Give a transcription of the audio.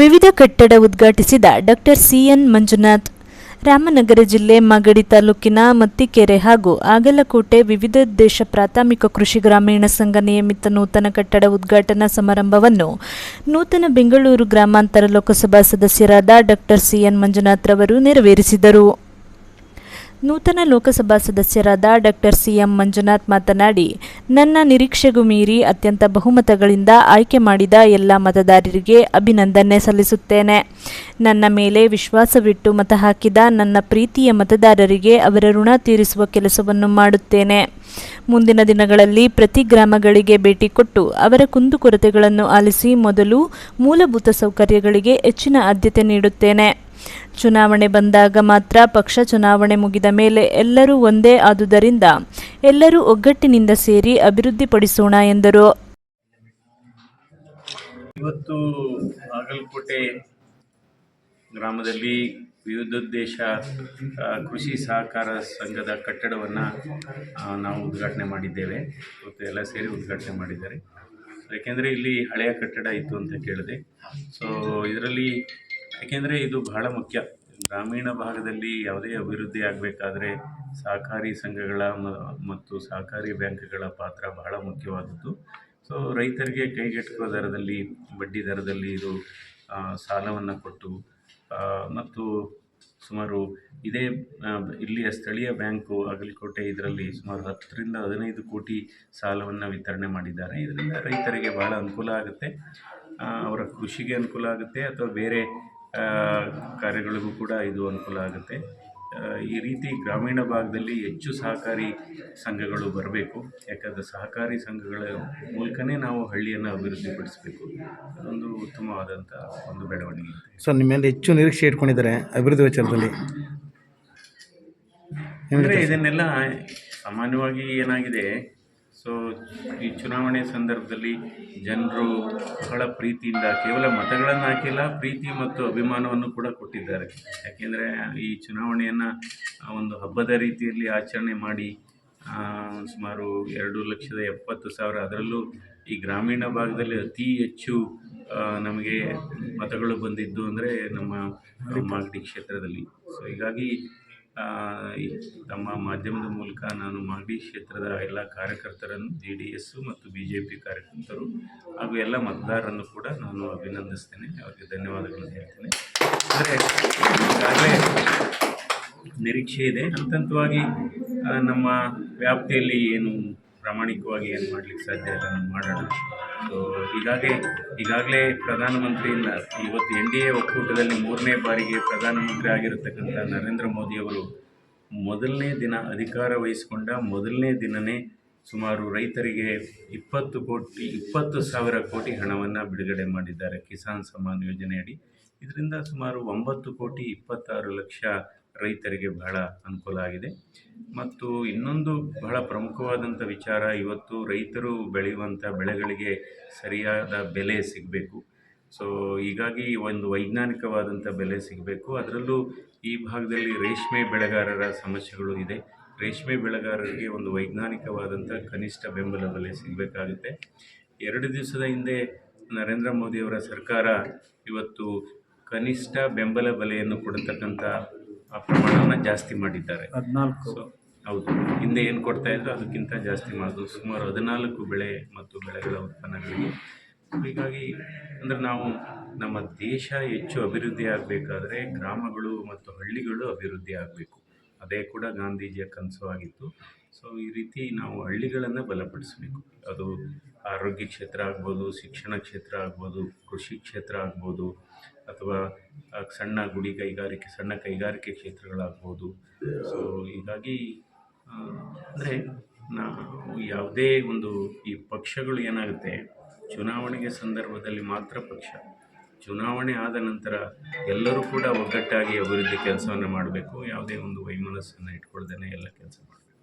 ವಿವಿಧ ಕಟ್ಟಡ ಉದ್ಘಾಟಿಸಿದ ಡಾಕ್ಟರ್ ಸಿಎನ್ ಮಂಜುನಾಥ್. ರಾಮನಗರ ಜಿಲ್ಲೆ ಮಾಗಡಿ ತಾಲೂಕಿನ ಮತ್ತಿಕೆರೆ ಹಾಗೂ ಆಗಲಕೋಟೆ ವಿವಿಧ ದೇಶ ಪ್ರಾಥಮಿಕ ಕೃಷಿ ಗ್ರಾಮೀಣ ಸಂಘ ನಿಯಮಿತ ನೂತನ ಕಟ್ಟಡ ಉದ್ಘಾಟನಾ ಸಮಾರಂಭವನ್ನು ನೂತನ ಬೆಂಗಳೂರು ಗ್ರಾಮಾಂತರ ಲೋಕಸಭಾ ಸದಸ್ಯರಾದ ಡಾಕ್ಟರ್ ಸಿಎನ್ ಮಂಜುನಾಥ್ ಅವರು ನೆರವೇರಿಸಿದರು. ನೂತನ ಲೋಕಸಭಾ ಸದಸ್ಯರಾದ ಡಾಕ್ಟರ್ ಸಿಎಂ ಮಂಜುನಾಥ್ ಮಾತನಾಡಿ, ನನ್ನ ನಿರೀಕ್ಷೆಗೂ ಮೀರಿ ಅತ್ಯಂತ ಬಹುಮತಗಳಿಂದ ಆಯ್ಕೆ ಮಾಡಿದ ಎಲ್ಲ ಮತದಾರರಿಗೆ ಅಭಿನಂದನೆ ಸಲ್ಲಿಸುತ್ತೇನೆ. ನನ್ನ ಮೇಲೆ ವಿಶ್ವಾಸವಿಟ್ಟು ಮತ ಹಾಕಿದ ನನ್ನ ಪ್ರೀತಿಯ ಮತದಾರರಿಗೆ ಅವರ ಋಣ ತೀರಿಸುವ ಕೆಲಸವನ್ನು ಮಾಡುತ್ತೇನೆ. ಮುಂದಿನ ದಿನಗಳಲ್ಲಿ ಪ್ರತಿ ಗ್ರಾಮಗಳಿಗೆ ಭೇಟಿ ಕೊಟ್ಟು ಅವರ ಕುಂದುಕೊರತೆಗಳನ್ನು ಆಲಿಸಿ ಮೊದಲು ಮೂಲಭೂತ ಸೌಕರ್ಯಗಳಿಗೆ ಹೆಚ್ಚಿನ ಆದ್ಯತೆ ನೀಡುತ್ತೇನೆ. ಚುನಾವಣೆ ಬಂದಾಗ ಮಾತ್ರ ಪಕ್ಷ ಚುನಾವಣೆ ಮುಗಿದ ಮೇಲೆ ಎಲ್ಲರೂ ಒಂದೇ ಆದುದರಿಂದ ಎಲ್ಲರೂ ಒಗ್ಗಟ್ಟಿನಿಂದ ಸೇರಿ ಅಭಿವೃದ್ಧಿಪಡಿಸೋಣ ಎಂದರು. ಇವತ್ತು ಬಾಗಲಕೋಟೆ ಗ್ರಾಮದಲ್ಲಿ ವಿವಿಧೋದ್ದೇಶ ಕೃಷಿ ಸಹಕಾರ ಸಂಘದ ಕಟ್ಟಡವನ್ನು ನಾವು ಉದ್ಘಾಟನೆ ಮಾಡಿದ್ದೇವೆ. ಇವತ್ತು ಎಲ್ಲ ಸೇರಿ ಉದ್ಘಾಟನೆ ಮಾಡಿದ್ದಾರೆ. ಯಾಕೆಂದರೆ ಇಲ್ಲಿ ಹಳೆಯ ಕಟ್ಟಡ ಇತ್ತು ಅಂತ ಕೇಳಿದೆ. ಸೊ ಇದರಲ್ಲಿ ಯಾಕೆಂದರೆ ಇದು ಬಹಳ ಮುಖ್ಯ. ಗ್ರಾಮೀಣ ಭಾಗದಲ್ಲಿ ಯಾವುದೇ ಅಭಿವೃದ್ಧಿ ಆಗಬೇಕಾದ್ರೆ ಸಹಕಾರಿ ಸಂಘಗಳ ಮತ್ತು ಸಹಕಾರಿ ಬ್ಯಾಂಕ್ಗಳ ಪಾತ್ರ ಬಹಳ ಮುಖ್ಯವಾದದ್ದು. ಸೊ ರೈತರಿಗೆ ಕೈಗೆಟುಕುವ ದರದಲ್ಲಿ, ಬಡ್ಡಿ ದರದಲ್ಲಿ ಇದು ಸಾಲವನ್ನು ಕೊಟ್ಟು ಮತ್ತು ಸುಮಾರು ಇದೇ ಇಲ್ಲಿಯ ಸ್ಥಳೀಯ ಬ್ಯಾಂಕು ಅಗಲಿಕೋಟೆ ಇದರಲ್ಲಿ ಸುಮಾರು ಹತ್ತರಿಂದ ಹದಿನೈದು ಕೋಟಿ ಸಾಲವನ್ನು ವಿತರಣೆ ಮಾಡಿದ್ದಾರೆ. ಇದರಿಂದ ರೈತರಿಗೆ ಬಹಳ ಅನುಕೂಲ ಆಗುತ್ತೆ. ಅವರ ಕೃಷಿಗೆ ಅನುಕೂಲ ಆಗುತ್ತೆ ಅಥವಾ ಬೇರೆ ಕಾರ್ಯಗಳಿಗೂ ಕೂಡ ಇದು ಅನುಕೂಲ ಆಗುತ್ತೆ. ಈ ರೀತಿ ಗ್ರಾಮೀಣ ಭಾಗದಲ್ಲಿ ಹೆಚ್ಚು ಸಹಕಾರಿ ಸಂಘಗಳು ಬರಬೇಕು. ಯಾಕಂದರೆ ಸಹಕಾರಿ ಸಂಘಗಳ ಮೂಲಕನೇ ನಾವು ಹಳ್ಳಿಯನ್ನು ಅಭಿವೃದ್ಧಿಪಡಿಸಬೇಕು. ಅದೊಂದು ಉತ್ತಮವಾದಂಥ ಒಂದು ಬೆಳವಣಿಗೆ ಸೊ ಸರ್ ನಿಮ್ಮ ಮೇಲೆ ಹೆಚ್ಚು ನಿರೀಕ್ಷೆ ಇಟ್ಕೊಂಡಿದ್ದಾರೆ ಅಭಿವೃದ್ಧಿ ವಿಚಾರದಲ್ಲಿ. ಅಂದರೆ ಇದನ್ನೆಲ್ಲ ಸಾಮಾನ್ಯವಾಗಿ ಏನಾಗಿದೆ ಸೊ ಈ ಚುನಾವಣೆ ಸಂದರ್ಭದಲ್ಲಿ ಜನರು ಬಹಳ ಪ್ರೀತಿಯಿಂದ ಕೇವಲ ಮತಗಳನ್ನು ಹಾಕಿಲ್ಲ, ಪ್ರೀತಿ ಮತ್ತು ಅಭಿಮಾನವನ್ನು ಕೂಡ ಕೊಟ್ಟಿದ್ದಾರೆ. ಯಾಕೆಂದರೆ ಈ ಚುನಾವಣೆಯನ್ನು ಒಂದು ಹಬ್ಬದ ರೀತಿಯಲ್ಲಿ ಆಚರಣೆ ಮಾಡಿ ಸುಮಾರು ಎರಡು ಲಕ್ಷದ ಎಪ್ಪತ್ತು ಸಾವಿರ ಅದರಲ್ಲೂ ಈ ಗ್ರಾಮೀಣ ಭಾಗದಲ್ಲಿ ಅತಿ ಹೆಚ್ಚು ನಮಗೆ ಮತಗಳು ಬಂದಿದ್ದು ಅಂದರೆ ನಮ್ಮ ಮಾಗಡಿ ಕ್ಷೇತ್ರದಲ್ಲಿ. ಸೊ ಹೀಗಾಗಿ ತಮ್ಮ ಮಾಧ್ಯಮದ ಮೂಲಕ ನಾನು ಮಾಗಡಿ ಕ್ಷೇತ್ರದ ಎಲ್ಲ ಕಾರ್ಯಕರ್ತರನ್ನು, ಜೆ ಡಿ ಎಸ್ಸು ಮತ್ತು ಬಿ ಜೆ ಪಿ ಕಾರ್ಯಕರ್ತರು ಹಾಗೂ ಎಲ್ಲ ಮತದಾರರನ್ನು ಕೂಡ ನಾನು ಅಭಿನಂದಿಸ್ತೇನೆ. ಅವರಿಗೆ ಧನ್ಯವಾದಗಳನ್ನು ಹೇಳ್ತೇನೆ. ಆದರೆ, ಈಗಾಗಲೇ ನಿರೀಕ್ಷೆ ಇದೆ. ಅಂತಂತವಾಗಿ ನಮ್ಮ ವ್ಯಾಪ್ತಿಯಲ್ಲಿ ಏನು ಪ್ರಾಮಾಣಿಕವಾಗಿ ಏನು ಮಾಡಲಿಕ್ಕೆ ಸಾಧ್ಯ ಇಲ್ಲ ಮಾಡೋಣ. ಸೊ ಈಗಾಗಲೇ ಈಗಾಗಲೇ ಪ್ರಧಾನಮಂತ್ರಿಯಿಂದ ಇವತ್ತು ಎನ್ ಡಿ ಎ ಒಕ್ಕೂಟದಲ್ಲಿ ಮೂರನೇ ಬಾರಿಗೆ ಪ್ರಧಾನಮಂತ್ರಿ ಆಗಿರತಕ್ಕಂಥ ನರೇಂದ್ರ ಮೋದಿಯವರು ಮೊದಲನೇ ದಿನ ಅಧಿಕಾರ ವಹಿಸಿಕೊಂಡ ಮೊದಲನೇ ದಿನವೇ ಸುಮಾರು ರೈತರಿಗೆ ಇಪ್ಪತ್ತು ಕೋಟಿ, ಇಪ್ಪತ್ತು ಸಾವಿರ ಕೋಟಿ ಹಣವನ್ನು ಬಿಡುಗಡೆ ಮಾಡಿದ್ದಾರೆ ಕಿಸಾನ್ ಸಮ್ಮಾನ್ ಯೋಜನೆಯಡಿ. ಇದರಿಂದ ಸುಮಾರು ಒಂಬತ್ತು ಕೋಟಿ ಇಪ್ಪತ್ತಾರು ಲಕ್ಷ ರೈತರಿಗೆ ಬಹಳ ಅನುಕೂಲ ಆಗಿದೆ. ಮತ್ತು ಇನ್ನೊಂದು ಬಹಳ ಪ್ರಮುಖವಾದಂಥ ವಿಚಾರ ಇವತ್ತು ರೈತರು ಬೆಳೆಯುವಂಥ ಬೆಳೆಗಳಿಗೆ ಸರಿಯಾದ ಬೆಲೆ ಸಿಗಬೇಕು. ಸೊ ಹೀಗಾಗಿ ಒಂದು ವೈಜ್ಞಾನಿಕವಾದಂಥ ಬೆಲೆ ಸಿಗಬೇಕು. ಅದರಲ್ಲೂ ಈ ಭಾಗದಲ್ಲಿ ರೇಷ್ಮೆ ಬೆಳೆಗಾರರ ಸಮಸ್ಯೆಗಳು ಇದೆ. ರೇಷ್ಮೆ ಬೆಳೆಗಾರರಿಗೆ ಒಂದು ವೈಜ್ಞಾನಿಕವಾದಂಥ ಕನಿಷ್ಠ ಬೆಂಬಲ ಬೆಲೆ ಸಿಗಬೇಕಾಗುತ್ತೆ. ಎರಡು ದಿವಸದ ಹಿಂದೆ ನರೇಂದ್ರ ಮೋದಿಯವರ ಸರ್ಕಾರ ಇವತ್ತು ಕನಿಷ್ಠ ಬೆಂಬಲ ಬೆಲೆಯನ್ನು ಕೊಡತಕ್ಕಂಥ ಆ ಪ್ರಮಾಣವನ್ನು ಜಾಸ್ತಿ ಮಾಡಿದ್ದಾರೆ. ಹದಿನಾಲ್ಕು. ಹೌದು. ಹಿಂದೆ ಏನು ಕೊಡ್ತಾ ಇದ್ರು ಅದಕ್ಕಿಂತ ಜಾಸ್ತಿ ಮಾಡೋದು ಸುಮಾರು ಹದಿನಾಲ್ಕು ಬೆಳೆ ಮತ್ತು ಬೆಳೆಗಳ ಉತ್ಪನ್ನಗಳಿಗೆ. ಹೀಗಾಗಿ ಅಂದರೆ ನಾವು ನಮ್ಮ ದೇಶ ಹೆಚ್ಚು ಅಭಿವೃದ್ಧಿ ಆಗಬೇಕಾದ್ರೆ ಗ್ರಾಮಗಳು ಮತ್ತು ಹಳ್ಳಿಗಳು ಅಭಿವೃದ್ಧಿ ಆಗಬೇಕು. ಅದೇ ಕೂಡ ಗಾಂಧೀಜಿಯ ಕನಸು ಆಗಿತ್ತು. ಸೊ ಈ ರೀತಿ ನಾವು ಹಳ್ಳಿಗಳನ್ನು ಬಲಪಡಿಸಬೇಕು. ಅದು ಆರೋಗ್ಯ ಕ್ಷೇತ್ರ ಆಗ್ಬೋದು, ಶಿಕ್ಷಣ ಕ್ಷೇತ್ರ ಆಗ್ಬೋದು, ಕೃಷಿ ಕ್ಷೇತ್ರ ಆಗ್ಬೋದು, ಅಥವಾ ಸಣ್ಣ ಗುಡಿ ಕೈಗಾರಿಕೆ, ಸಣ್ಣ ಕೈಗಾರಿಕೆ ಕ್ಷೇತ್ರಗಳಾಗ್ಬೋದು. ಸೊ ಹೀಗಾಗಿ ಅಂದರೆ ನಾವು ಯಾವುದೇ ಒಂದು ಈ ಪಕ್ಷಗಳು ಏನಾಗುತ್ತೆ, ಚುನಾವಣೆಗೆ ಸಂದರ್ಭದಲ್ಲಿ ಮಾತ್ರ ಪಕ್ಷ. ಚುನಾವಣೆ ಆದ ನಂತರ ಎಲ್ಲರೂ ಕೂಡ ಒಗ್ಗಟ್ಟಾಗಿ ಅಭಿವೃದ್ಧಿ ಕೆಲಸವನ್ನು ಮಾಡಬೇಕು, ಯಾವುದೇ ಒಂದು ವೈಮನಸ್ಸನ್ನು ಇಟ್ಕೊಳ್ದೇ ಎಲ್ಲ ಕೆಲಸ ಮಾಡಬೇಕು.